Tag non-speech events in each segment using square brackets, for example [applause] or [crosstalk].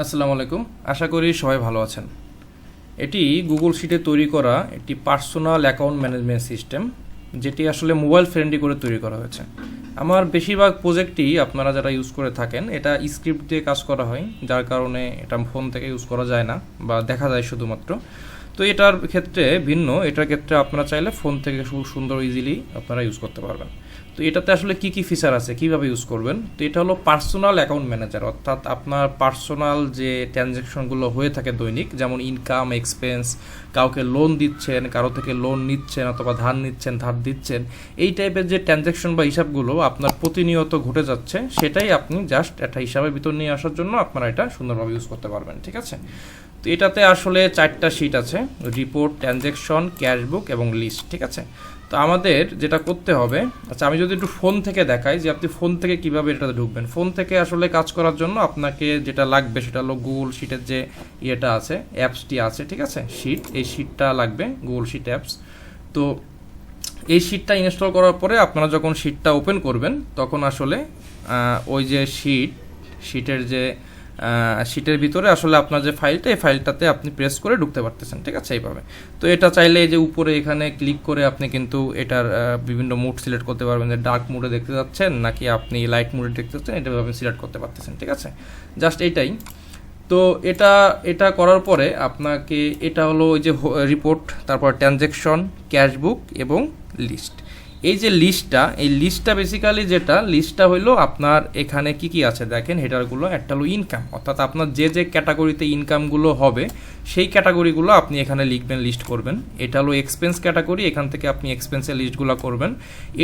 আসসালামু আলাইকুম। আশা করি সবাই ভালো আছেন। এটি গুগল শিটে তৈরি করা একটি পার্সোনাল অ্যাকাউন্ট ম্যানেজমেন্ট সিস্টেম যেটি আসলে মোবাইল ফ্রেন্ডলি করে তৈরি করা হয়েছে। আমার বেশিরভাগ প্রজেক্টই আপনারা যারা ইউজ করে থাকেন, এটা স্ক্রিপ্ট দিয়ে কাজ করা হয়, যার কারণে এটা ফোন থেকে ইউজ করা যায় না বা দেখা যায় শুধুমাত্র। তো এটার ক্ষেত্রে ভিন্ন, এটার ক্ষেত্রে আপনারা চাইলে ফোন থেকে খুব সুন্দর ইজিলি আপনারা ইউজ করতে পারবেন। তো এটাতে আসলে কি কি ফিচার আছে? কীভাবে ইউজ করবেন? তো এটা হলো পার্সোনাল অ্যাকাউন্ট ম্যানেজার অর্থাৎ আপনার পার্সোনাল যে ট্রানজ্যাকশনগুলো হয়ে থাকে দৈনিক, যেমন ইনকাম এক্সপেন্স কাউকে লোন দিচ্ছেন, কারও থেকে লোন নিচ্ছেন অথবা ধার নিচ্ছেন, ধার দিচ্ছেন, এই টাইপের যে ট্রানজ্যাকশন বা হিসাবগুলো আপনার প্রতিনিয়ত ঘটে যাচ্ছে, সেটাই আপনি জাস্ট একটা হিসাবের ভিতর নিয়ে আসার জন্য আপনারা এটা সুন্দরভাবে ইউজ করতে পারবেন, ঠিক আছে? তো এটাতে আসলে চারটা শিট আছে রিপোর্ট ট্রানজ্যাকশন ক্যাশবুক এবং লিস্ট ঠিক আছে? তো আমাদের যেটা করতে হবে আচ্ছা আমি যদি একটু ফোন থেকে দেখাই যে আপনি ফোন থেকে কীভাবে এটাতে ঢুকবেন। ফোন থেকে আসলে কাজ করার জন্য আপনাকে যেটা লাগবে সেটা হলো গুগল শিটের যে ইয়েটা আছে, অ্যাপসটি আছে, ঠিক আছে? শিট এই শিটটা লাগবে গুগল শিট অ্যাপস তো এই শিটটা ইনস্টল করার পরে আপনারা যখন শিটটা ওপেন করবেন, তখন আসলে ওই যে শিট শিটের যে শিটের ভিতরে আসলে আপনার যে ফাইলটা এই ফাইলটাতে আপনি প্রেস করে ঢুকতে পারতেছেন, ঠিক আছে, এইভাবে। তো এটা চাইলে এই যে উপরে এখানে ক্লিক করে আপনি কিন্তু এটার বিভিন্ন মুড সিলেক্ট করতে পারবেন, যে ডার্ক মুডে দেখতে যাচ্ছেন নাকি আপনি লাইট মুডে দেখতে যাচ্ছেন, এটা ভাবে সিলেক্ট করতে পারতেছেন, ঠিক আছে? জাস্ট এইটাই তো এটা এটা করার পরে আপনাকে, এটা হলো ওই যে রিপোর্ট তারপর ট্রানজ্যাকশন ক্যাশবুক এবং লিস্ট এই যে লিস্টটা এই লিস্টটা বেসিক্যালি যেটা লিস্টটা হলো আপনার এখানে কি কি আছে দেখেন হেটারগুলো একটা হলো ইনকাম অর্থাৎ আপনার যে যে ক্যাটাগরিতে ইনকামগুলো হবে সেই ক্যাটাগরিগুলো আপনি এখানে লিখবেন লিস্ট করবেন। এটা হলো এক্সপেন্স ক্যাটাগরি এখান থেকে আপনি এক্সপেন্সের লিস্টগুলো করবেন।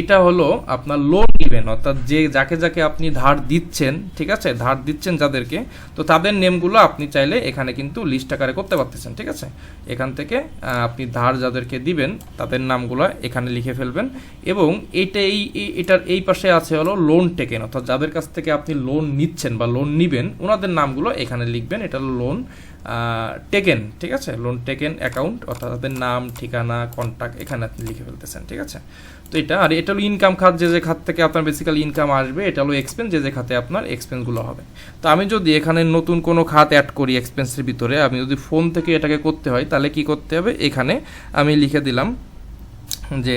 এটা হলো আপনার লোন নেবেন, অর্থাৎ যে, যাকে যাকে আপনি ধার দিচ্ছেন, ঠিক আছে? ধার দিচ্ছেন যাদেরকে, তো তাদের নেমগুলো আপনি চাইলে এখানে কিন্তু লিস্ট আকারে করতে পারতেছেন, ঠিক আছে? এখান থেকে আপনি ধার যাদেরকে দিবেন, তাদের নামগুলো এখানে লিখে ফেলবেন। এবং এটা এই এটার এই পাশে আছে হলো লোন টেকেন অর্থাৎ যাদের কাছ থেকে আপনি লোন নিচ্ছেন বা লোন নিবেন, ওনাদের নামগুলো এখানে লিখবেন। এটা হলো লোন টেকেন ঠিক আছে? লোন টেকেন অ্যাকাউন্ট অর্থাৎ তাদের নাম, ঠিকানা কন্ট্যাক্ট এখানে আপনি লিখে ফেলতেছেন, ঠিক আছে? তো এটা, আর এটা হলো ইনকাম খাত, যে যে খাত থেকে আপনার বেসিক্যালি ইনকাম আসবে, এটা হলো এক্সপেন্স যে যে খাতে আপনার এক্সপেন্সগুলো হবে। তো আমি যদি এখানে নতুন কোনো খাত অ্যাড করি এক্সপেন্সের ভিতরে, আমি যদি ফোন থেকে এটাকে করতে হয়, তাহলে কি করতে হবে? এখানে আমি লিখে দিলাম যে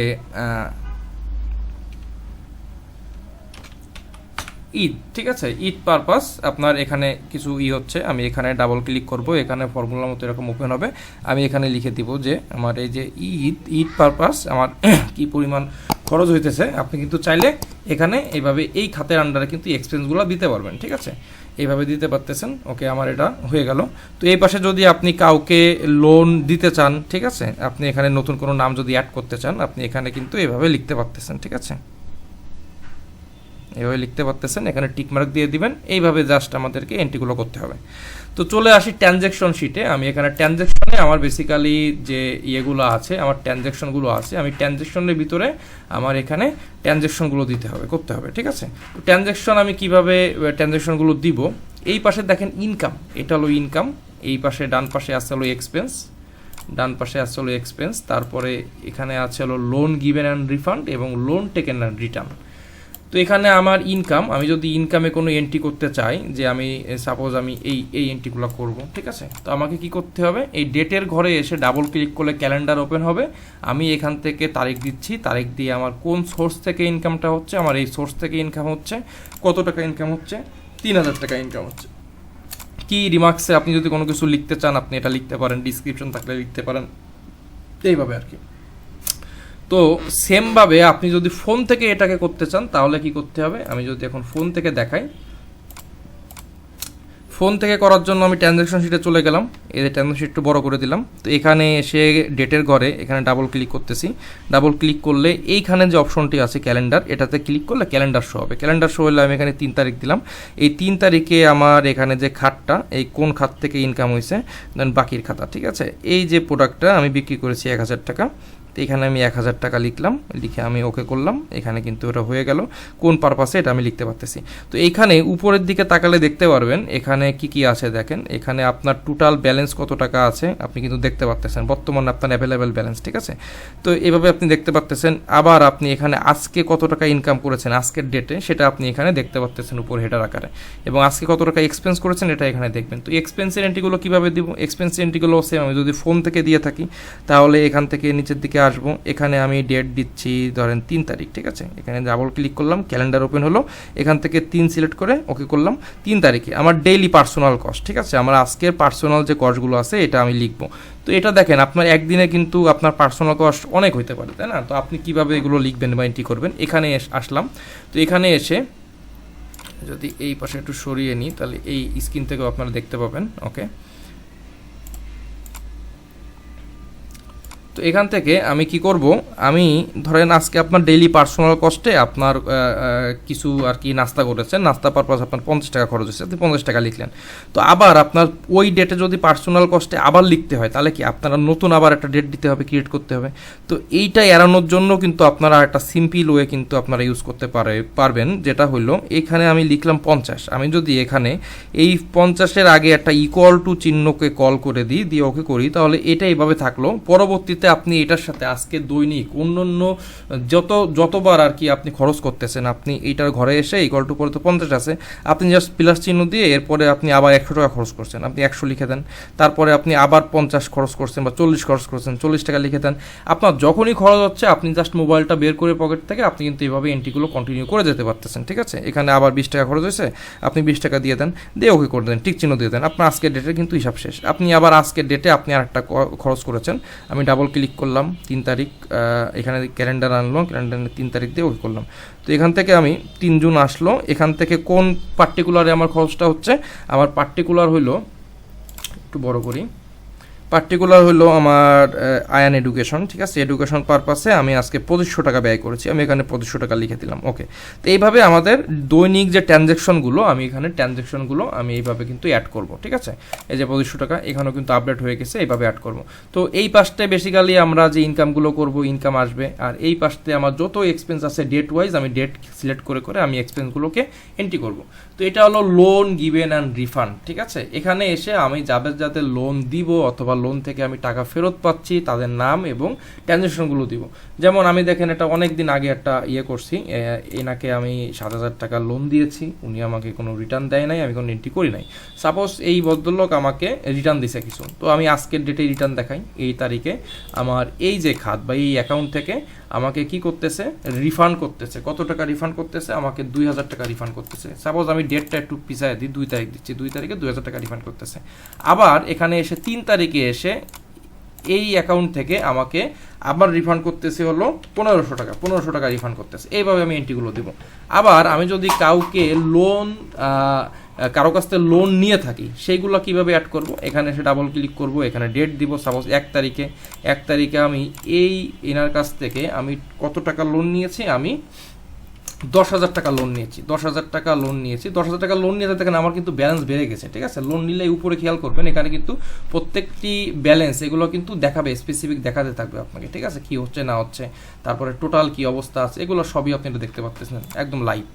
ঈদ ঠিক আছে? ঈদ পারপাস আপনার এখানে কিছু ই হচ্ছে, আমি এখানে ডাবল ক্লিক করব, এখানে ফর্মুলার মতো এরকম ওপেন হবে, আমি এখানে লিখে দিব যে আমার এই যে ঈদ ঈদ পারপাস আমার [coughs] কি পরিমাণ খরচ হইতেছে, আপনি কিন্তু চাইলে এখানে এইভাবে এই খাতের আন্ডারে কিন্তু এক্সপেন্সগুলো দিতে পারবেন, ঠিক আছে? এইভাবে দিতে পারতেছেন ওকে আমার এটা হয়ে গেল। তো এই পাশে যদি আপনি কাউকে লোন দিতে চান, ঠিক আছে? আপনি এখানে নতুন কোনো নাম যদি অ্যাড করতে চান, আপনি এখানে কিন্তু এভাবে লিখতে পারতেছেন, ঠিক আছে? এভাবে লিখতে পারতেছেন, এখানে টিকমার্ক দিয়ে দিবেন, এইভাবে জাস্ট আমাদেরকে এন্ট্রিগুলো করতে হবে। তো চলে আসি ট্রানজ্যাকশন শিটে আমি এখানে ট্রানজ্যাকশনে আমার বেসিক্যালি যে ইয়েগুলো আছে, আমার ট্রানজ্যাকশনগুলো আছে, আমি ট্রানজ্যাকশনের ভিতরে আমার এখানে ট্রানজ্যাকশনগুলো দিতে হবে, করতে হবে, ঠিক আছে? তো ট্রানজ্যাকশন আমি কীভাবে ট্রানজ্যাকশনগুলো দিব? এই পাশে দেখেন ইনকাম এটা হলো ইনকাম এই পাশে ডান পাশে আসছে হলো এক্সপেন্স ডান পাশে আসছে হলো এক্সপেন্স তারপরে এখানে আছে হলো লোন গিভেন অ্যান্ড রিফান্ড এবং লোন টেকেন অ্যান্ড রিটার্ন তো এখানে আমার ইনকাম আমি যদি ইনকামে কোনো এন্ট্রি করতে চাই, যে আমি সাপোজ আমি এই এই এন্ট্রিগুলো করব, ঠিক আছে? তো আমাকে কি করতে হবে? এই ডেটের ঘরে এসে ডাবল ক্লিক করলে ক্যালেন্ডার ওপেন হবে। আমি এখান থেকে তারিখ দিচ্ছি, তারিখ দিয়ে আমার কোন সোর্স থেকে ইনকামটা হচ্ছে, আমার এই সোর্স থেকে ইনকাম হচ্ছে, কত টাকা ইনকাম হচ্ছে? তিন হাজার টাকা ইনকাম হচ্ছে। কি রিমার্কসে আপনি যদি কোনো কিছু লিখতে চান, আপনি এটা লিখতে পারেন ডিসক্রিপশন থাকলে লিখতে পারেন। এইভাবে আর কি। তো সেমভাবে আপনি যদি ফোন থেকে এটাকে করতে চান, তাহলে কি করতে হবে? আমি যদি এখন ফোন থেকে দেখাই। ফোন থেকে করার জন্য আমি ট্রানজ্যাকশন শিটে চলে গেলাম। এই ট্রানজ্যাকশন শিট একটু বড় করে দিলাম। তো এখানে এসে ডেটের ঘরে এখানে ডাবল ক্লিক করতেছি। ডাবল ক্লিক করলে এইখানে যে অপশনটি আছে ক্যালেন্ডার এটাতে ক্লিক করলে ক্যালেন্ডার শো হবে। ক্যালেন্ডার শো হলে আমি এখানে তিন তারিখ দিলাম। এই তিন তারিখে আমার এখানে যে খাতটা, এই কোন খাত থেকে ইনকাম হয়েছে, দেন বাকির খাতা, ঠিক আছে? এই যে প্রোডাক্টটা আমি বিক্রি করেছি এক হাজার টাকা। তো এখানে আমি এক হাজার টাকা লিখলাম, লিখে আমি ওকে করলাম। এখানে কিন্তু এটা হয়ে গেল। কোন পারপাসে এটা আমি লিখতে পারতেছি। তো এইখানে উপরের দিকে তাকালে দেখতে পারবেন, এখানে কি কি আছে দেখেন। এখানে আপনার টোটাল ব্যালেন্স কত টাকা আছে, আপনি কিন্তু দেখতে পারতেছেন। বর্তমানে আপনার অ্যাভেলেবেল ব্যালেন্স ঠিক আছে? তো এভাবে আপনি দেখতে পারতেছেন। আবার আপনি এখানে আজকে কত টাকা ইনকাম করেছেন, আজকের ডেটে সেটা আপনি এখানে দেখতে পারতেছেন উপর হেডার আকারে। এবং আজকে কত টাকা এক্সপেন্স করেছেন, এটা এখানে দেখবেন। তো এক্সপেন্সের এন্ট্রিগুলো কীভাবে দিব? এক্সপেন্স এন্ট্রিগুলো সেম আমি যদি ফোন থেকে দিয়ে থাকি, তাহলে এখান থেকে নিচের দিকে আসব। এখানে আমি ডেট দিচ্ছি ধরেন তিন তারিখ, ঠিক আছে? এখানে ডাবল ক্লিক করলাম ক্যালেন্ডার ওপেন হলো। এখান থেকে তিন সিলেক্ট করে ওকে করলাম। তিন তারিখে আমার ডেইলি পার্সোনাল কস্ট ঠিক আছে? আমার আজকের পার্সোনাল যে কস্টগুলো আছে, এটা আমি লিখব। তো এটা দেখেন, আপনার একদিনে কিন্তু আপনার পার্সোনাল কস্ট অনেক হতে পারে, তাই না? তো আপনি কীভাবে এগুলো লিখবেন বা এন্ট্রি করবেন? এখানে আসলাম। তো এখানে এসে যদি এই পাশে একটু সরিয়ে নিই, তাহলে এই স্ক্রিন থেকেও আপনারা দেখতে পাবেন ওকে তো এখান থেকে আমি কি করব? আমি ধরেন আজকে আপনার ডেইলি পার্সোনাল কস্টে আপনার কিছু আর কি নাস্তা করেছেন। নাস্তা পারপাস আপনার পঞ্চাশ টাকা খরচ হয়েছে। আপনি পঞ্চাশ টাকা লিখলেন। তো আবার আপনার ওই ডেটে যদি পার্সোনাল কস্টে আবার লিখতে হয়, তাহলে কি আপনারা নতুন আবার একটা ডেট দিতে হবে ক্রিয়েট করতে হবে? তো এইটা এড়ানোর জন্য কিন্তু আপনারা একটা সিম্পল ওয়ে কিন্তু আপনারা ইউজ করতে পারে, পারবেন, যেটা হলো এখানে আমি লিখলাম পঞ্চাশ। আমি যদি এখানে এই পঞ্চাশের আগে একটা ইকুয়াল টু চিহ্নকে কল করে দিই, দিয়ে ওকে করি, তাহলে এটা এইভাবে থাকল। পরবর্তীতে আপনি এটার সাথে আজকে দৈনিক অন্য অন্য যত, যতবার আর কি আপনি খরচ করতেছেন, আপনি এইটার ঘরে এসে এই টু পরে তো পঞ্চাশ আছে, আপনি জাস্ট প্লাস চিহ্ন দিয়ে এরপরে আপনি আবার একশো টাকা খরচ করছেন। আপনি একশো লিখে দেন, তারপরে আপনি আবার পঞ্চাশ খরচ করছেন বা চল্লিশ খরচ করছেন, চল্লিশ টাকা লিখে দেন। আপনার যখনই খরচ হচ্ছে, আপনি জাস্ট মোবাইলটা বের করে পকেট থেকে আপনি কিন্তু এইভাবে এন্ট্রিগুলো কন্টিনিউ করে যেতে পারতেছেন, ঠিক আছে? এখানে আবার বিশ টাকা খরচ হয়েছে, আপনি বিশ টাকা দিয়ে দেন, দিয়ে ওকে করে দেন টিক চিহ্ন দিয়ে দেন। আপনার আজকের ডেটে কিন্তু হিসাব শেষ। আপনি আবার আজকের ডেটে আপনি আরেকটা খরচ করেছেন, আমি ডাবল ক্লিক করলাম, তিন তারিখ এখানে ক্যালেন্ডার আনলো ক্যালেন্ডারে তিন তারিখ দিয়ে ওকে করলাম। তো এখান থেকে আমি তিন জুন আসলো। এখান থেকে কোন পার্টিকুলারে আমার খরচটা হচ্ছে? আমার পার্টিকুলার হইল, একটু বড় করি পার্টিকুলার হলো আমার আয়ান এডুকেশন ঠিক আছে? এডুকেশন পারপাসে আমি আজকে পঁচিশশো টাকা ব্যয় করেছি। আমি এখানে পঁচিশশো টাকা লিখে দিলাম। ওকে তো এইভাবে আমাদের দৈনিক যে ট্রানজ্যাকশনগুলো আমি এখানে ট্রানজ্যাকশনগুলো আমি এইভাবে কিন্তু অ্যাড করব, ঠিক আছে? এই যে পঁচিশশো টাকা, এখানেও কিন্তু আপডেট হয়ে গেছে, এইভাবে অ্যাড করব। তো এই পাশটায় বেসিক্যালি আমরা যে ইনকামগুলো করব ইনকাম আসবে, আর এই পাশতে আমার যত এক্সপেন্স আছে ডেট ওয়াইজ আমি ডেট সিলেক্ট করে করে আমি এক্সপেন্সগুলোকে এন্ট্রি করব। তো এটা হলো লোন গিভেন অ্যান্ড রিফান্ড ঠিক আছে? এখানে এসে আমি যাদের যাদের লোন দিব অথবা লোন থেকে আমি টাকা ফেরত পাচ্ছি, তাদের নাম এবং ট্রানজ্যাকশনগুলো দিব। যেমন আমি দেখেন এটা অনেক দিন আগে একটা ইয়ে করছি এনাকে আমি সাত হাজার টাকা লোন দিয়েছি, উনি আমাকে কোনো রিটার্ন দেয় নাই, আমি কোনো এন্ট্রি করি নাই। সাপোজ এই ভদ্রলোক আমাকে রিটার্ন দিছে কিছু। তো আমি আজকের ডেটে রিটার্ন দেখাই, এই তারিখে আমার এই যে খাত বা এই অ্যাকাউন্ট থেকে আমাকে কি করতেছে? রিফান্ড করতেছে। কত টাকা রিফান্ড করতেছে? আমাকে দুই হাজার টাকা রিফান্ড করতেছে। সাপোজ আমি ডেটটা একটু পিছায় দিই, দুই তারিখ দিচ্ছি, দুই তারিখে দুই হাজার টাকা রিফান্ড করতেছে। আবার এখানে এসে তিন তারিখে এসে এই অ্যাকাউন্ট থেকে আমাকে আবার রিফান্ড করতেছে হলো পনেরোশো টাকা পনেরোশো টাকা রিফান্ড করতেছে। এইভাবে আমি এন্ট্রিগুলো দেব। আবার আমি যদি কাউকে লোন কারও কাছ থেকে লোন নিয়ে থাকি, সেইগুলো কীভাবে অ্যাড করব? এখানে এসে ডাবল ক্লিক করব, এখানে ডেট দিব। সাপোজ এক তারিখে এক তারিখে আমি এই এনার কাছ থেকে আমি কত টাকা লোন নিয়েছি, আমি দশ হাজার টাকা লোন নিয়েছি। দশ হাজার টাকা লোন নিয়েছি। দশ হাজার টাকা লোন নিয়ে দেখেন আমার কিন্তু ব্যালেন্স বেড়ে গেছে, ঠিক আছে? লোন নিলে উপরে খেয়াল করবেন, এখানে কিন্তু প্রত্যেকটি ব্যালেন্স এগুলো কিন্তু দেখাবে স্পেসিফিক দেখাতে থাকবে আপনাকে, ঠিক আছে? কি হচ্ছে, না হচ্ছে, তারপরে টোটাল কি অবস্থা আছে, এগুলো সবই আপনি দেখতে পাচ্ছেন একদম লাইভ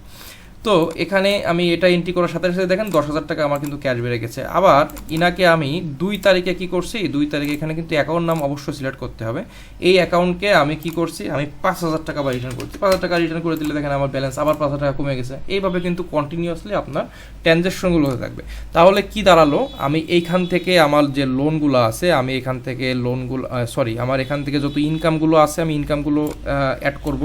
তো এখানে আমি এটা এন্ট্রি করার সাথে সাথে দেখেন দশ হাজার টাকা আমার কিন্তু ক্যাশ বেড়ে গেছে। আবার ইনাকে আমি দুই তারিখে কি করছি? দুই তারিখে এখানে কিন্তু অ্যাকাউন্ট নাম অবশ্যই সিলেক্ট করতে হবে। এই অ্যাকাউন্টকে আমি কি করছি? আমি পাঁচ হাজার টাকা বা রিটার্ন করছি। পাঁচ হাজার টাকা রিটার্ন করে দিলে দেখেন আমার ব্যালেন্স আবার পাঁচ হাজার টাকা কমে গেছে। এইভাবে কিন্তু কন্টিনিউয়াসলি আপনার ট্রানজ্যাকশনগুলো হতে থাকবে। তাহলে কি দাঁড়াল? আমি এইখান থেকে আমার যে লোনগুলো আছে, আমি এখান থেকে লোনগুলো সরি আমার এখান থেকে যত ইনকামগুলো আছে, আমি ইনকামগুলো অ্যাড করব।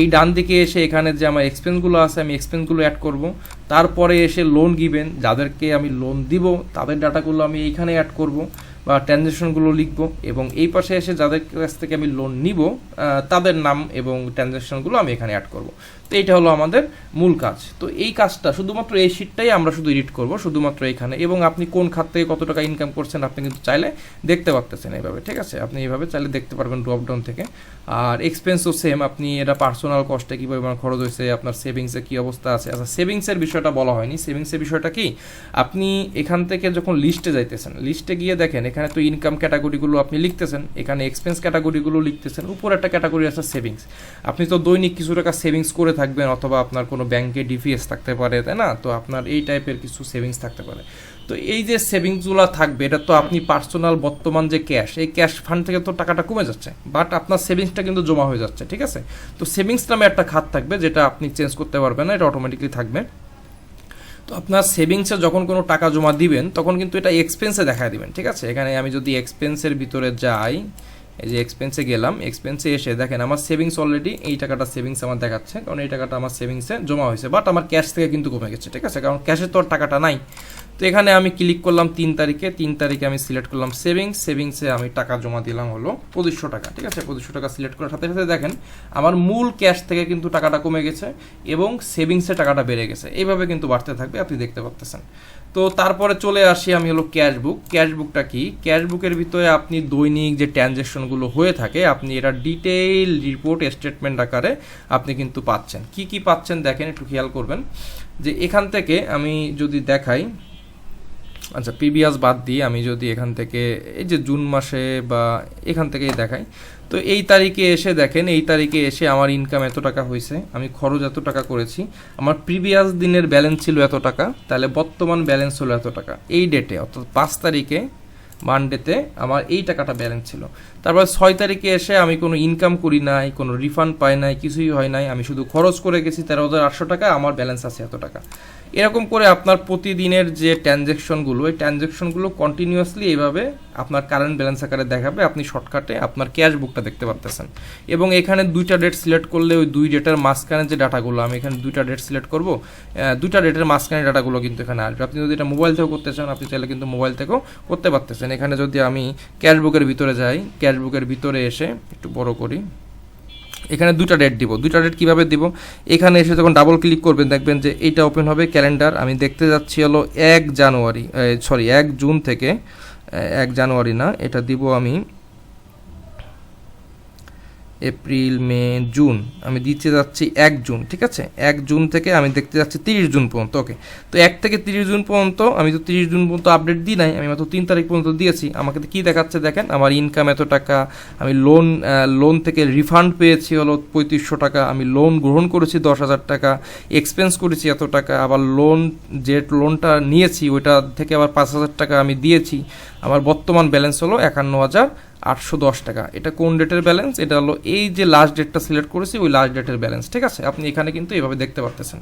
এই ডান দিকে এসে এখানে যে আমার এক্সপেন্সগুলো আছে, আমি এক্সপেন্সগুলো অ্যাড করব। তারপরে এসে লোন গিভেন যাদেরকে আমি লোন দিব, তাদের ডাটাগুলো আমি এইখানে অ্যাড করব বা ট্রানজ্যাকশনগুলো লিখব এবং এই পাশে এসে যাদের কাছ থেকে আমি লোন নিব তাদের নাম এবং ট্রানজ্যাকশনগুলো আমি এখানে অ্যাড করব। তো এইটা হলো আমাদের মূল কাজ। তো এই কাজটা শুধুমাত্র এই শিটটাই আমরা শুধু এডিট করব, শুধুমাত্র এখানে। এবং আপনি কোন খাত থেকে কত টাকা ইনকাম করছেন আপনি কিন্তু চাইলে দেখতে পারতেছেন এইভাবে, ঠিক আছে? আপনি এইভাবে চাইলে দেখতে পারবেন ড্রপ ডাউন থেকে। আর এক্সপেন্সও সেম আপনি এটা পার্সোনাল কস্টে কী পরিমাণ খরচ হয়েছে, আপনার সেভিংসে কী অবস্থা আছে? আচ্ছা সেভিংসের বিষয়টা বলা হয়নি। সেভিংসের বিষয়টা কি? আপনি এখান থেকে যখন লিস্টে যাইতেছেন লিস্টে গিয়ে দেখেন, এখানে তো ইনকাম ক্যাটাগরিগুলো আপনি লিখতেছেন, এখানে এক্সপেন্স ক্যাটাগরিগুলো লিখতেছেন, উপরে একটা ক্যাটাগরি আছে সেভিংস আপনি তো দৈনিক কিছু টাকা সেভিংস করে থাকবেন অথবা আপনার কোনো ব্যাংকে ডিপিএস থাকতে পারে, তাই না? তো আপনার এই টাইপের কিছু সেভিংস থাকতে পারে। তো এই যে সেভিংসগুলো থাকবে, এটা তো আপনি পার্সোনাল বর্তমান যে ক্যাশ এই ক্যাশ ফান্ড থেকে তো টাকাটা কমে যাচ্ছে বাট আপনার সেভিংসটা কিন্তু জমা হয়ে যাচ্ছে, ঠিক আছে? তো সেভিংস নামে একটা খাত থাকবে, যেটা আপনি চেঞ্জ করতে পারবেন না, এটা অটোমেটিকলি থাকবে। তো আপনার সেভিংসে যখন কোনো টাকা জমা দিবেন, তখন কিন্তু এটা এক্সপেন্সে দেখা দিবেন, ঠিক আছে? এখানে আমি যদি এক্সপেন্সের ভিতরে যাই এই যে এক্সপেন্সে গেলাম এক্সপেন্সে এসে দেখেন আমার সেভিংস অলরেডি এই টাকাটা সেভিংস আমার দেখাচ্ছে, কারণ এই টাকাটা আমার সেভিংসে জমা হয়েছে বাট আমার ক্যাশ থেকে কিন্তু কমে গেছে, ঠিক আছে? কারণ ক্যাশের তো আর টাকাটা নাই। তো এখানে আমি ক্লিক করলাম তিন তারিখে তিন তারিখে আমি সিলেক্ট করলাম সেভিংস সেভিংসে আমি টাকা জমা দিলাম হলো পঁচিশশো টাকা, ঠিক আছে? পঁচিশশো টাকা সিলেক্ট করার সাথে সাথে দেখেন, আমার মূল ক্যাশ থেকে কিন্তু টাকাটা কমে গেছে এবং সেভিংসে টাকাটা বেড়ে গেছে। এইভাবে কিন্তু বাড়তে থাকবে, আপনি দেখতে পাচ্ছেন তো তারপরে চলে আসি আমি হলো ক্যাশ বুক ক্যাশ বুকটা কি? ক্যাশ বুকের ভিতরে আপনি দৈনিক যে ট্রানজ্যাকশনগুলো হয়ে থাকে, আপনি এটা ডিটেইল রিপোর্ট স্টেটমেন্ট আকারে আপনি কিন্তু পাচ্ছেন। কি কি পাচ্ছেন দেখেন, একটু খেয়াল করবেন। যে এখান থেকে আমি যদি দেখাই আচ্ছা পিবিএস বাদ দিয়ে আমি যদি এখান থেকে এই যে জুন মাসে বা এখান থেকেই দেখাই তো এই তারিখে এসে দেখেন, এই তারিখে এসে আমার ইনকাম এত টাকা হয়েছে আমি খরচ এত টাকা করেছি, আমার প্রিভিয়াস দিনের ব্যালেন্স ছিল এত টাকা, তাহলে বর্তমান ব্যালেন্স হলো এত টাকা। এই ডেটে অর্থাৎ পাঁচ তারিখে মানডেতে আমার এই টাকাটা ব্যালেন্স ছিল। তারপর ছয় তারিখে এসে আমি কোনো ইনকাম করি নাই, কোনো রিফান্ড পাই নাই, কিছুই হয় নাই, আমি শুধু খরচ করে গেছি তেরো হাজার আটশো টাকা, আমার ব্যালেন্স আছে এত টাকা। এরকম করে আপনার প্রতিদিনের যে ট্রানজ্যাকশনগুলো এই ট্রানজ্যাকশনগুলো কন্টিনিউয়াসলি এইভাবে আপনার কারেন্ট ব্যালেন্স আকারে দেখাবে, আপনি শর্টকাটে আপনার ক্যাশ বুকটা দেখতে পারতেছেন। এবং এখানে দুইটা ডেট সিলেক্ট করলে ওই দুই ডেটের মাঝখানে যে ডাটাগুলো আমি এখানে দুইটা ডেট সিলেক্ট করব দুইটা ডেটের মাঝখানে ডাটাগুলো কিন্তু এখানে আসবে। আপনি যদি এটা মোবাইল থেকেও করতে চান, আপনি চাইলে কিন্তু মোবাইল থেকেও করতে পারতেছেন। এখানে যদি আমি ক্যাশ বুকের ভিতরে যাই ক্যাশ বুকের ভিতরে এসে একটু বড় করি এখানে দুটা ডেট দিব। দুটা ডেট কীভাবে দিব? এখানে এসে যখন ডাবল ক্লিক করবেন, দেখবেন যে এটা ওপেন হবে ক্যালেন্ডার আমি দেখতে যাচ্ছি হলো এক জানুয়ারি সরি এক জুন থেকে এক জানুয়ারি না, এটা দিব আমি এপ্রিল, মে, জুন। আমি দিতে যাচ্ছি এক জুন, ঠিক আছে? এক জুন থেকে আমি দেখতে যাচ্ছি তিরিশ জুন পর্যন্ত, ওকে। তো এক থেকে তিরিশ জুন পর্যন্ত, আমি তো তিরিশ জুন পর্যন্ত আপডেট দিই নাই, আমি মাত্র তিন তারিখ পর্যন্ত দিয়েছি। আমাকে কি দেখাচ্ছে দেখেন, আমার ইনকাম এত টাকা, আমি লোন লোন থেকে রিফান্ড পেয়েছি হলো পঁয়ত্রিশশো টাকা, আমি লোন গ্রহণ করেছি দশ হাজার টাকা এক্সপেন্স করেছি এত টাকা, আবার লোন যে লোনটা নিয়েছি, ওইটা থেকে আবার পাঁচ হাজার টাকা আমি দিয়েছি। আমার বর্তমান ব্যালেন্স হলো একান্ন হাজার আটশো দশ টাকা। এটা কোন ডেটের ব্যালেন্স এটা হলো এই যে লাস্ট ডেটটা সিলেক্ট করেছি, ওই লাস্ট ডেটের ব্যালেন্স ঠিক আছে? আপনি এখানে কিন্তু এইভাবে দেখতে পারতেছেন।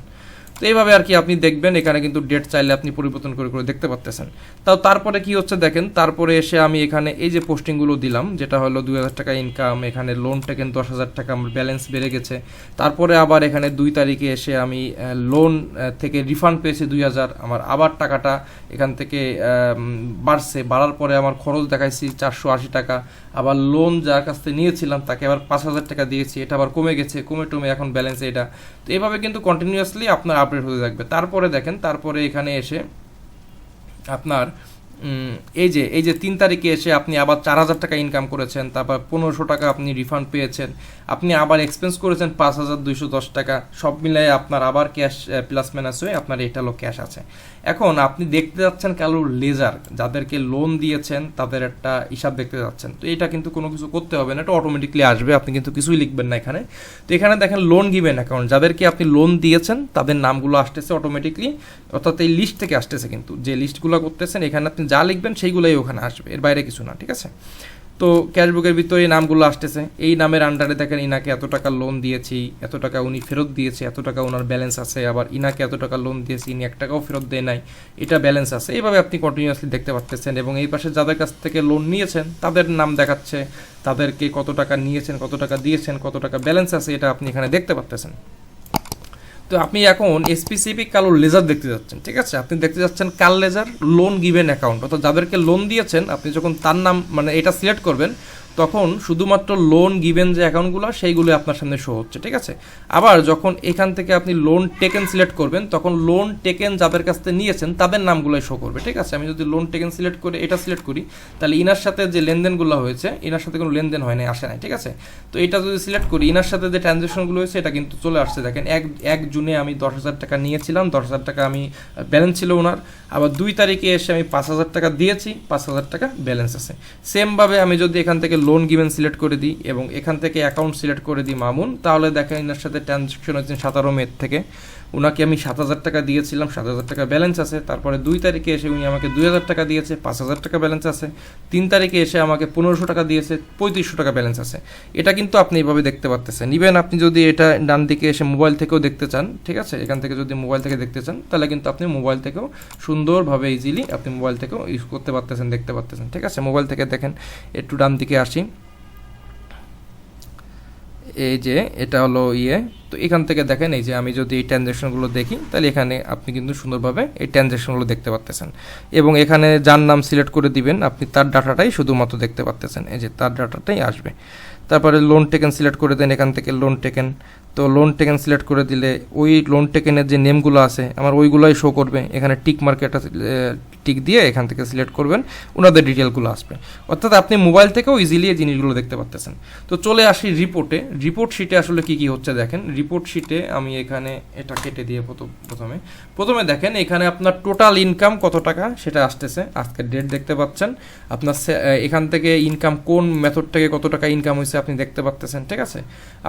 তো এইভাবে আর কি আপনি দেখবেন, এখানে কিন্তু ডেট চাইলে আপনি পরিবর্তন করে করে দেখতে পারতেছেন। তাও তারপরে কি হচ্ছে দেখেন, তারপরে এসে আমি এখানে এই যে পোস্টিংগুলো দিলাম, যেটা হলো দুই হাজার টাকা ইনকাম এখানে লোনটা কিন্তু দশ হাজার টাকা, আমার ব্যালেন্স বেড়ে গেছে। তারপরে আবার এখানে দুই তারিখে এসে আমি লোন থেকে রিফান্ড পেয়েছি দুই হাজার, আমার আবার টাকাটা এখান থেকে বাড়ছে। বাড়ার পরে আমার খরচ দেখাইছি চারশো আশি টাকা। আবার লোন যার কাছ থেকে নিয়েছিলাম, তাকে আবার পাঁচ হাজার টাকা দিয়েছি। এটা আবার কমে গেছে, কমে টমে এখন ব্যালেন্স এটা তো এইভাবে কিন্তু কন্টিনিউয়াসলি আপনার আপডেট হতে থাকবে। তারপরে দেখেন তারপরে এখানে এসে আপনার এই যে এই যে তিন তারিখে এসে আপনি আবার চার হাজার টাকা ইনকাম করেছেন, তারপর পনেরোশো টাকা আপনি রিফান্ড পেয়েছেন, আপনি আবার এক্সপেন্স করেছেন পাঁচ হাজার দুইশো দশ টাকা, সব মিলিয়ে আপনার আবার ক্যাশ প্লাস মাইনাস হয়ে আপনার এটা হলো ক্যাশ আছে। এখন আপনি দেখতে যাচ্ছেন কারোর লেজার যাদেরকে লোন দিয়েছেন, তাদের একটা হিসাব দেখতে যাচ্ছেন। তো এটা কিন্তু কোনো কিছু করতে হবে না, এটা অটোমেটিকলি আসবে, আপনি কিন্তু কিছুই লিখবেন না এখানে। তো এখানে দেখেন লোন গিভেন অ্যাকাউন্ট যাদেরকে আপনি লোন দিয়েছেন, তাদের নামগুলো আসতেছে অটোমেটিকলি অর্থাৎ এই লিস্ট থেকে আসতেছে কিন্তু। যে লিস্টগুলো করতেছেন, এখানে আপনি যা লিখবেন সেইগুলোই ওখানে আসবে, এর বাইরে কিছু না, ঠিক আছে? তো ক্যাশবুকের ভিতরে এই নামগুলো আসতেছে। এই নামের আন্ডারে দেখেন ইনাকে এত টাকা লোন দিয়েছি, এত টাকা উনি ফেরত দিয়েছে, এত টাকা ওনার ব্যালেন্স আছে, আবার ইনাকে এত টাকা লোন দিয়েছি, ইনি এক টাকাও ফেরত দেয় নাই, এটা ব্যালেন্স আছে। এইভাবে আপনি কন্টিনিউয়াসলি দেখতে পাচ্ছেন এবং এই পাশে যাদের কাছ থেকে লোন নিয়েছেন, তাদের নাম দেখাচ্ছে, তাদেরকে কত টাকা নিয়েছেন, কত টাকা দিয়েছেন, কত টাকা ব্যালেন্স আছে, এটা আপনি এখানে দেখতে পাচ্ছেন তো আপনি এখন স্পেসিফিক কালো লেজার দেখতে যাচ্ছেন, ঠিক আছে? আপনি দেখতে যাচ্ছেন কাল লেজার লোন গিভেন অ্যাকাউন্ট অর্থাৎ যাদেরকে লোন দিয়েছেন, আপনি যখন তার নাম মানে এটা সিলেক্ট করবেন তখন শুধুমাত্র লোন গিভেন যে অ্যাকাউন্টগুলো সেইগুলো আপনার সামনে শো হচ্ছে, ঠিক আছে? আবার যখন এখান থেকে আপনি লোন টেকেন সিলেক্ট করবেন, তখন লোন টেকেন যাদের কাছ থেকে নিয়েছেন, তাদের নামগুলোই শো করবে, ঠিক আছে? আমি যদি লোন টেকেন সিলেক্ট করে, এটা সিলেক্ট করি, তাহলে ইনার সাথে যে লেনদেনগুলো হয়েছে, ইনার সাথে কোনো লেনদেন হয় নাই, আসে নাই, ঠিক আছে? তো এটা যদি সিলেক্ট করি, ইনার সাথে যে ট্রানজ্যাকশনগুলো হয়েছে, এটা কিন্তু চলে আসছে। দেখেন, এক এক জুনে আমি দশ হাজার টাকা নিয়েছিলাম, দশ হাজার টাকা আমি ব্যালেন্স ছিল ওনার। আবার দুই তারিখে এসে আমি পাঁচ হাজার টাকা দিয়েছি, পাঁচ হাজার টাকা ব্যালেন্স আছে। সেমভাবে আমি যদি এখান থেকে লোন গিভেন সিলেক্ট করে দিই এবং এখান থেকে অ্যাকাউন্ট সিলেক্ট করে দিই মামুন, তাহলে দেখেন এনার সাথে ট্রানজ্যাকশন হচ্ছে সাতারো মে থেকে। ওনাকে আমি সাত হাজার টাকা দিয়েছিলাম, সাত হাজার টাকা ব্যালেন্স আছে। তারপরে দুই তারিখে এসে উনি আমাকে দুই হাজার টাকা দিয়েছে, পাঁচ হাজার টাকা ব্যালেন্স আছে। তিন তারিখে এসে আমাকে পনেরোশো টাকা দিয়েছে, পঁয়ত্রিশশো টাকা ব্যালেন্স আছে। এটা কিন্তু আপনি এইভাবে দেখতে পারতেছেন। ইভেন আপনি যদি এটা ডান দিকে এসে মোবাইল থেকেও দেখতে চান, ঠিক আছে? এখান থেকে যদি মোবাইল থেকে দেখতে চান, তাহলে কিন্তু আপনি মোবাইল থেকেও সুন্দরভাবে ইজিলি আপনি মোবাইল থেকেও ইউজ করতে পারতেছেন, দেখতে পারতেছেন, ঠিক আছে? মোবাইল থেকে দেখেন, একটু ডান দিকে আসি। এই যে, এটা হলো ইয়ে তো এখান থেকে দেখেন এই যে আমি যদি এই ট্রানজ্যাকশনগুলো দেখি, তাহলে এখানে আপনি কিন্তু সুন্দরভাবে এই ট্রানজ্যাকশনগুলো দেখতে পাচ্তেছেন এবং এখানে যার নাম সিলেক্ট করে দিবেন, আপনি তার ডাটাটাই শুধুমাত্র দেখতে পাচ্তেছেন এই যে তার ডাটাটাই আসবে। তারপরে লোন টেকেন সিলেক্ট করে দেন এখান থেকে লোন টেকেন তো লোন টেকেন সিলেক্ট করে দিলে ওই লোন টেকেনের যে নেমগুলো আছে, আমার ওইগুলোই শো করবে। এখানে টিক মার্কেটটা টিক দিয়ে এখান থেকে সিলেক্ট করবেন, ওনাদের ডিটেলগুলো আসবে। অর্থাৎ আপনি মোবাইল থেকেও ইজিলি এই জিনিসগুলো দেখতে পাচ্তেছেন তো চলে আসি রিপোর্টে রিপোর্ট শিটে আসলে কি কি হচ্ছে দেখেন। রিপোর্ট শিটে আমি এখানে এটা কেটে দিয়ে প্রথম- প্রথমে দেখেন, এখানে আপনার টোটাল ইনকাম কত টাকা? সেটা আসতেছে। আজকের ডেট দেখতে পাচ্ছেন। আপনার এখান থেকে ইনকাম কোন মেথড থেকে কত টাকা ইনকাম হয়েছে আপনি দেখতে পাচ্তেছেন, ঠিক আছে?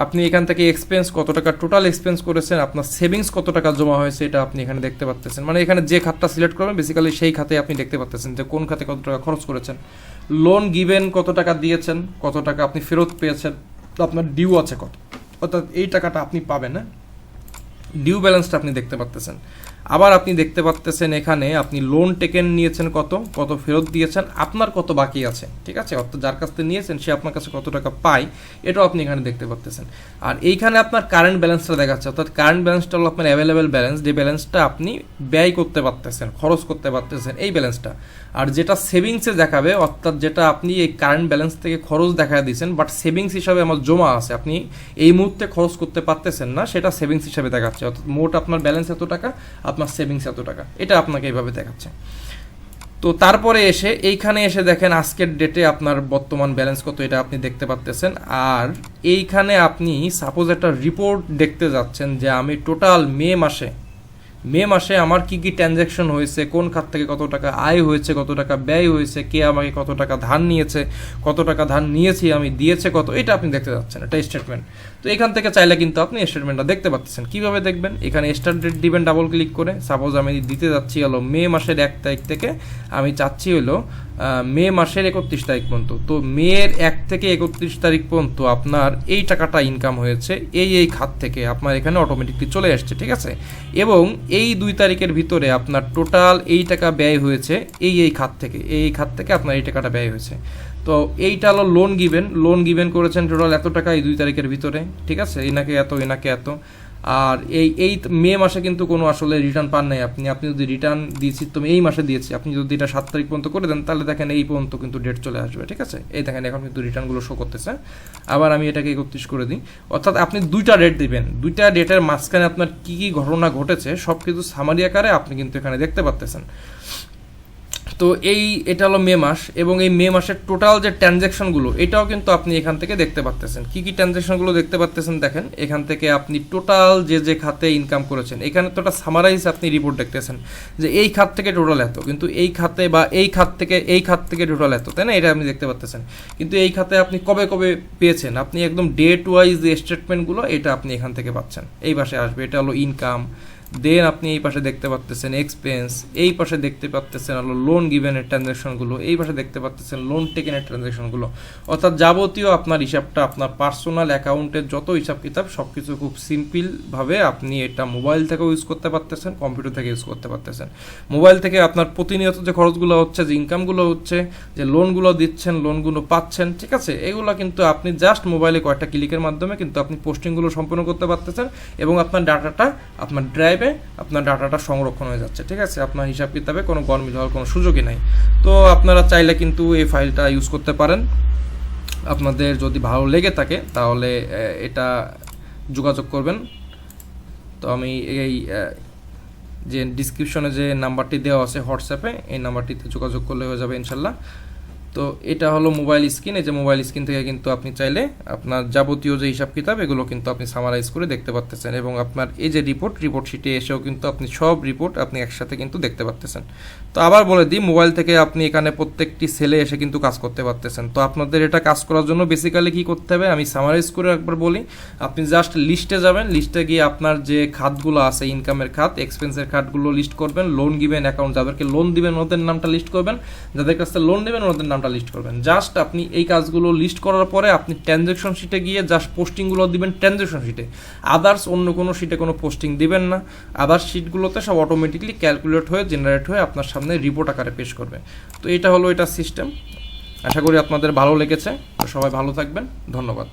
আপনি এখান থেকে এক্সপেন্স কত টাকা টোটাল এক্সপেন্স করেছেন, আপনার সেভিংস কত টাকা জমা হয়েছে, এটা আপনি এখানে দেখতে পাচ্তেছেন। মানে এখানে যে খাতটা সিলেক্ট করবেন বেসিক্যালি সেই খাতে আপনি দেখতে পাচ্তেছেন যে কোন খাতে কত টাকা খরচ করেছেন। লোন গিভেন কত টাকা দিয়েছেন, কত টাকা আপনি ফেরত পেয়েছেন, তো আপনার ডিউ আছে কত? অর্থাৎ এই টাকাটা আপনি পাবেন না ডিউ ব্যালেন্সটা আপনি দেখতে পাচ্তেছেন। আবার আপনি দেখতে পাচ্তেছেন এখানে আপনি লোন টেকেন নিয়েছেন কত কত ফেরত দিয়েছেন, আপনার কত বাকি আছে, ঠিক আছে? অর্থাৎ যার কাছ থেকে নিয়েছেন, সে আপনার কাছে কত টাকা পায়, এটাও আপনি এখানে দেখতে পাচ্তেছেন আর এইখানে আপনার কারেন্ট ব্যালেন্সটা দেখাচ্ছে, অর্থাৎ কারেন্ট ব্যালেন্সটা হলো আপনার অ্যাভেলেবেল ব্যালেন্স যে ব্যালেন্সটা আপনি ব্যয় করতে পারতেছেন, খরচ করতে পারতেছেন, এই ব্যালেন্সটা আর যেটা সেভিংসে দেখাবে, অর্থাৎ যেটা আপনি এই কারেন্ট ব্যালেন্স থেকে খরচ দেখা দিয়েছেন বাট সেভিংস হিসাবে আমার জমা আছে, আপনি এই মুহূর্তে খরচ করতে পারতেছেন না, সেটা সেভিংস হিসাবে দেখাচ্ছে। অর্থাৎ মোট আপনার ব্যালেন্স এত টাকা আপনার সেভিংস এত টাকা। এটা আপনাকে এইভাবে দেখাচ্ছে। তো তারপরে এসে, এইখানে এসে দেখেন আজকের ডেটে আপনার বর্তমান ব্যালেন্স কত, এটা আপনি দেখতে পাচ্তেছেন আর এইখানে আপনি সাপোজ একটা রিপোর্ট দেখতে যাচ্ছেন যে আমি টোটাল মে মাসে মে মাসে আমার কি কি ট্রানজ্যাকশন হয়েছে, কোন খাত থেকে কত টাকা আয় হয়েছে, কত টাকা ব্যয় হয়েছে, কে আমাকে কত টাকা ধান নিয়েছে, কত টাকা ধান নিয়েছি, আমি দিয়েছে কত, এটা আপনি দেখতে যাচ্ছেন, এটা স্টেটমেন্ট তো এখান থেকে চাইলে কিন্তু আপনি স্টেটমেন্টটা দেখতে পাচ্ছেন। কীভাবে দেখবেন? এখানে স্টার্ট ডেট দিবেন ডাবল ক্লিক করে সাপোজ আমি দিতে যাচ্ছি হলো মে মাসের এক তারিখ থেকে, আমি চাচ্ছি হলো মে মাসের একত্রিশ তারিখ পর্যন্ত। তো মেয়ের এক থেকে একত্রিশ তারিখ পর্যন্ত আপনার এই টাকাটা ইনকাম হয়েছে, এই এই খাত থেকে আপনার এখানে অটোমেটিকলি চলে আসছে, ঠিক আছে? এবং এই দুই তারিখের ভিতরে আপনার টোটাল এই টাকা ব্যয় হয়েছে, এই এই খাত থেকে, এই খাত থেকে আপনার এই টাকাটা ব্যয় হয়েছে। তো এইটা হলো লোন গিভেন লোন গিভেন করেছেন টোটাল এত টাকা এই দুই তারিখের ভিতরে, ঠিক আছে? এনাকে এত এনাকে এত। আর এই এই মে মাসে কিন্তু কোনো আসলে রিটার্ন পান নাই আপনি। আপনি যদি রিটার্ন দিয়েছি, তো এই মাসে দিয়েছি। আপনি যদি এটা সাত তারিখ পর্যন্ত করে দেন, তাহলে দেখেন এই পর্যন্ত কিন্তু ডেট চলে আসবে, ঠিক আছে? এই দেখেন, এখন কিন্তু রিটার্নগুলো শো করতেছে। আবার আমি এটাকে একত্রিশ করে দিই। অর্থাৎ আপনি দুইটা ডেট দিবেন। দুইটা ডেটের মাঝখানে আপনার কী কী ঘটনা ঘটেছে, সব কিছু সামারি আকারে আপনি কিন্তু এখানে দেখতে পাচ্তেছেন তো এই, এটা হলো মে মাস এবং এই মে মাসের টোটাল যে ট্রানজ্যাকশনগুলো এটাও কিন্তু আপনি এখান থেকে দেখতে পাচ্তেছেন কি কি ট্রানজ্যাকশনগুলো দেখতে পাচ্তেছেন দেখেন, এখান থেকে আপনি টোটাল যে যে খাতে ইনকাম করেছেন, এখানে তো একটা সামারাইজ আপনি রিপোর্ট দেখতেছেন যে এই খাত থেকে টোটাল এত, কিন্তু এই খাতে বা এই খাত থেকে, এই খাত থেকে টোটাল এত, তাই না? এটা আপনি দেখতে পাচ্তেছেন কিন্তু এই খাতে আপনি কবে কবে পেয়েছেন? আপনি একদম ডেট ওয়াইজ যে স্টেটমেন্টগুলো এটা আপনি এখান থেকে পাচ্ছেন। এই পাশে আসবে, এটা হলো ইনকাম দেন আপনি এই পাশে দেখতে পাচ্তেছেন এক্সপেন্স এই পাশে দেখতে পাচ্তেছেন হলো লোন গিভেনের ট্রানজ্যাকশনগুলো এই পাশে দেখতে পাচ্তেছেন লোন টেকেনের ট্রানজ্যাকশনগুলো অর্থাৎ যাবতীয় আপনার হিসাবটা, আপনার পার্সোনাল অ্যাকাউন্টের যত হিসাব কিতাব সব কিছু খুব সিম্পলভাবে আপনি এটা মোবাইল থেকেও ইউজ করতে পারতেছেন কম্পিউটার থেকে ইউজ করতে পারতেছেন। মোবাইল থেকে আপনার প্রতিনিয়ত যে খরচগুলো হচ্ছে, যে ইনকামগুলো হচ্ছে, যে লোনগুলো দিচ্ছেন লোনগুলো পাচ্ছেন, ঠিক আছে? এগুলো কিন্তু আপনি জাস্ট মোবাইলে কয়েকটা ক্লিকের মাধ্যমে কিন্তু আপনি পোস্টিংগুলো সম্পূর্ণ করতে পারতেছেন এবং আপনার ডাটাটা আপনার ড্রাইভে আপনার ডাটাটা সংরক্ষণ হয়ে যাচ্ছে, ঠিক আছে? আপনার হিসাব কিতাবে কোনো গরমিল হওয়ার কোনো সুযোগই নাই। তো আপনারা চাইলে কিন্তু এই ফাইলটা ইউজ করতে পারেন। আপনাদের যদি ভালো লেগে থাকে, তাহলে এটা যোগাযোগ করবেন। তো আমি এই যে ডিসক্রিপশনে যে নাম্বারটি দেওয়া আছে হোয়াটসঅ্যাপে এই নাম্বারটিতে যোগাযোগ করলে হয়ে যাবে ইনশাল্লাহ। তো এটা হলো মোবাইল স্ক্রিন এই যে মোবাইল স্ক্রিন থেকে কিন্তু আপনি চাইলে আপনার যাবতীয় যে হিসাব কিতাব, এগুলো কিন্তু আপনি সামারাইজ করে দেখতে পারতেছেন এবং আপনার এই যে রিপোর্ট রিপোর্ট শিটে এসেও কিন্তু আপনি সব রিপোর্ট আপনি একসাথে কিন্তু দেখতে পারতেছেন। তো আবার বলে দিই মোবাইল থেকে আপনি এখানে প্রত্যেকটি সেলে এসে কিন্তু কাজ করতে পারতেছেন। তো আপনাদের এটা কাজ করার জন্য বেসিক্যালি কি করতে হবে? আমি সামারাইজ করে একবার বলি, আপনি জাস্ট লিস্টে যাবেন লিস্টে গিয়ে আপনার যে খাতগুলো আছে ইনকামের খাত এক্সপেন্সের খাতগুলো লিস্ট করবেন লোন গিবেন অ্যাকাউন্ট যাদেরকে লোন দিবেন, ওদের নামটা লিস্ট করবেন, যাদের কাছে লোন নেবেন, ওদের নামটা লিস্ট করবেন। জাস্ট আপনি এই কাজগুলো লিস্ট করার পরে আপনি ট্রানজ্যাকশন শিটে গিয়ে জাস্ট পোস্টিংগুলো দিবেন ট্রানজ্যাকশন শিটে আদার্স অন্য কোনো শিটে কোনো পোস্টিং দিবেন না। আদার্স শিটগুলোতে সব অটোমেটিকলি ক্যালকুলেট হয়ে জেনারেট হয়ে আপনার সামনে রিপোর্ট আকারে পেশ করবে। তো এটা হলো এটা সিস্টেম আশা করি আপনাদের ভালো লেগেছে। সবাই ভালো থাকবেন। ধন্যবাদ।